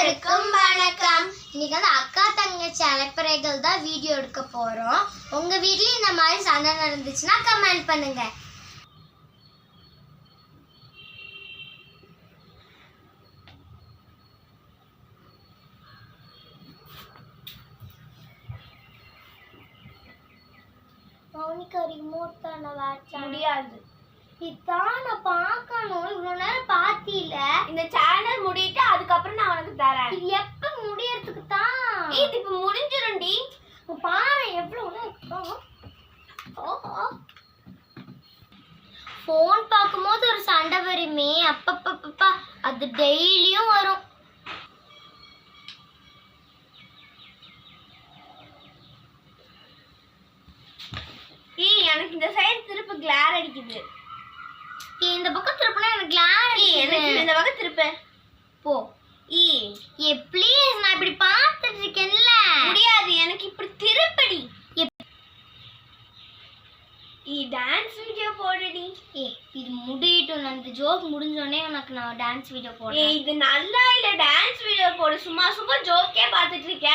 அனைவருக்கும் வணக்கம். இன்னைக்கு வந்து அக்கா தங்கச்சி அலைப்பறைகள் தான் வீடியோ எடுக்க போறோம். உங்க வீட்லயும் இந்த மாதிரி சண்டை நடந்துச்சுன்னா கமெண்ட் பண்ணுங்க. மௌனிகா ரிமோட் தானே முடியாது. இதான் நான் பார்க்கணும். இவ்வளோ நேரம் பார்த்தில இந்த சேனல் முடிட்டு அதுக்கப்புறம் நான் உனக்கு தரேன். இது எப்ப முடியறதுக்கு தான்? இது இப்ப முடிஞ்சிரும்டி. பாரு எவ்வளவு ஃபோன் பார்க்கும்போது ஒரு சண்டை வருமே. அப்பப்பப்பப்பா அது டெய்லியும் வரும். எனக்கு இந்த சைடு திருப்பு கிளார் அடிக்குது. இந்த பக்கம் திருப்பினா எனக்கு கிளார் இந்த பக்கம் திருப்பு. போ. ஈ ஏ ப்ளீஸ் நான் இப்படி பார்த்துட்டு இருக்கேன்ல. முடியாது எனக்கு இப்படி திருப்படி. ஈ டான்ஸ் வீடியோ போடுடி. ஏ இது முடியட்டும். நான் இந்த ஜோக் முடிஞ்சோடனே உனக்கு நான் டான்ஸ் வீடியோ போடுறேன். இது நல்லா இல்ல டான்ஸ் வீடியோ போடு. சும்மா சும்மா ஜோக்கே பார்த்துட்டு இருக்க.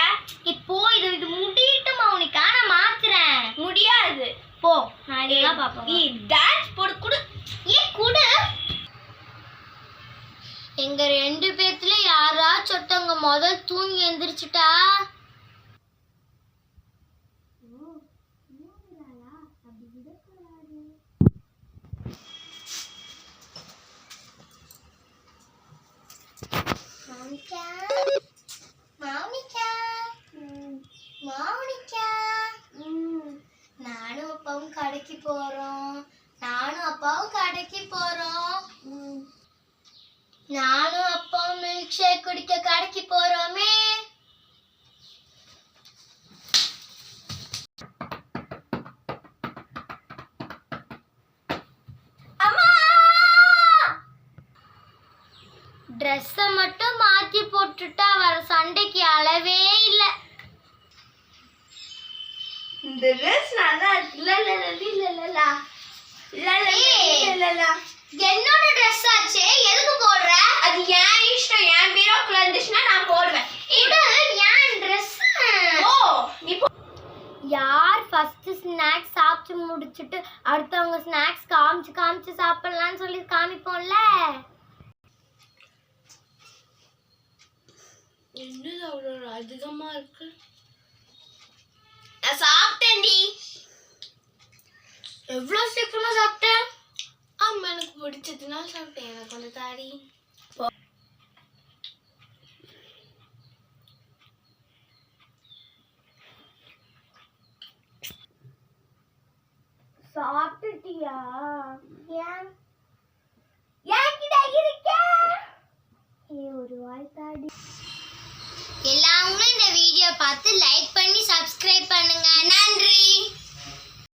இப்போ இது இது முடியட்டும்? மௌனிகா நான் மாத்துறேன். முடியாது. போ. நான் இதெல்லாம் பார்ப்போம். ஈ டான்ஸ் போடு குடு ஏ குடு எங்க ரெண்டு பேர்த்துல யாராச்சும் ஒருத்தவங்க முதல் தூங்கி எந்திரிச்சிட்டா? நானும் அப்பாவும் கடைக்கு போறோம். நானும் அப்பாவும் கடைக்கு போறோம். நானும் அப்பாவும் மில்க் ஷேக் குடிக்க கடைக்கு போறோமே. ட்ரெஸ்ஸை மட்டும் மாத்தி போட்டுட்டா வர சண்டைக்கு அளவே இல்லை. இந்த ட்ரெஸ் நல்லா இருக்கு. இல்ல இல்ல முடிச்சுட்டு அடுத்தவங்க ஸ்நாக்ஸ் காமிச்சு காமிச்சு சாப்பிடலாம்னு சொல்லி காமிப்போம்ல. என்னது அவ்வளோ அதிகமா இருக்கு? நான் சாப்பிட்டேன்டி. எவ்வளோ சீக்கிரமா சாப்பிட்டேன்? ஆமா எனக்கு பிடிச்சதுனால சாப்பிட்டேன். எனக்கு கொஞ்சம் தாடி. சாப்பிட்டுட்டியா? ஏன்? என்கிட்ட இருக்க? ஏ ஒரு வாய் தாடி எல்லாரும் இந்த வீடியோ பார்த்து லைக் பண்ணி சப்ஸ்கிரைப் பண்ணுங்க. நன்றி.